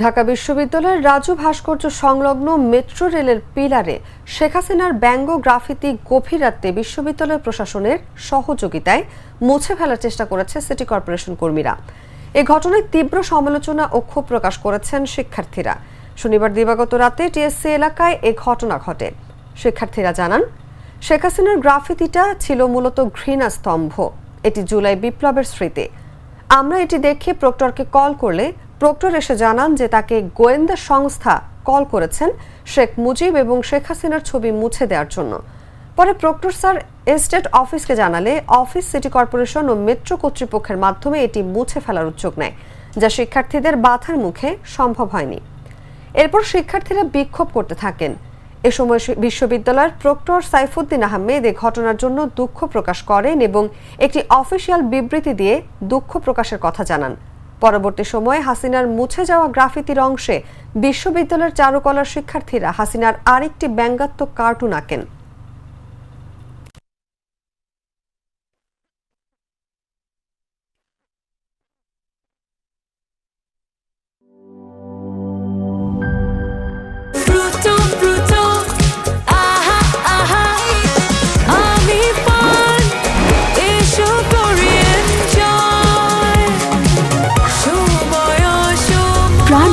ঢাকা বিশ্ববিদ্যালয়ের রাজু ভাস্কর্য সংলগ্ন মেট্রো রেলের পিলারে শেখ হাসিনার ব্যঙ্গ গ্রাফিতি গভীর রাতে বিশ্ববিদ্যালয় প্রশাসনের সহযোগিতায় মুছে ফেলার চেষ্টা করেছে সিটি কর্পোরেশন কর্মীরা। এ ঘটনায় তীব্র সমালোচনা ও ক্ষোভ প্রকাশ করেছেন শিক্ষার্থীরা। শনিবার দিবাগত রাতে টিএসসি এলাকায় এ ঘটনা ঘটে। শিক্ষার্থীরা জানান, শেখ হাসিনার গ্রাফিতিটা ছিল মূলত ঘৃণা স্তম্ভ। এটি জুলাই বিপ্লবের স্মৃতি। আমরা এটি দেখে প্রক্টরকে কল করলে প্রক্টর এসে জানান যে তাকে গোয়েন্দা সংস্থা কল করেছেন শেখ মুজিব এবং শেখ হাসিনার ছবি মুছে দেওয়ার জন্য। পরে প্রক্টর স্যার এস্টেট অফিসকে জানালে অফিস, সিটি কর্পোরেশন ও মেট্রো কর্তৃপক্ষের মাধ্যমে এটি মুছে ফেলার উদ্যোগ নেয়, যা শিক্ষার্থীদের বাধার মুখে সম্ভব হয়নি। এরপর শিক্ষার্থীরা বিক্ষোভ করতে থাকেন। এ সময় বিশ্ববিদ্যালয়ের প্রক্টর সাইফুদ্দিন আহমেদ এ ঘটনার জন্য দুঃখ প্রকাশ করেন এবং একটি অফিসিয়াল বিবৃতি দিয়ে দুঃখ প্রকাশের কথা জানান। পরবর্তী সময়ে হাসিনার মুছে যাওয়া গ্রাফিতির অংশে বিশ্ববিদ্যালয়ের চারুকলার শিক্ষার্থীরা হাসিনার আরেকটি ব্যঙ্গাত্মক কার্টুন আঁকেন।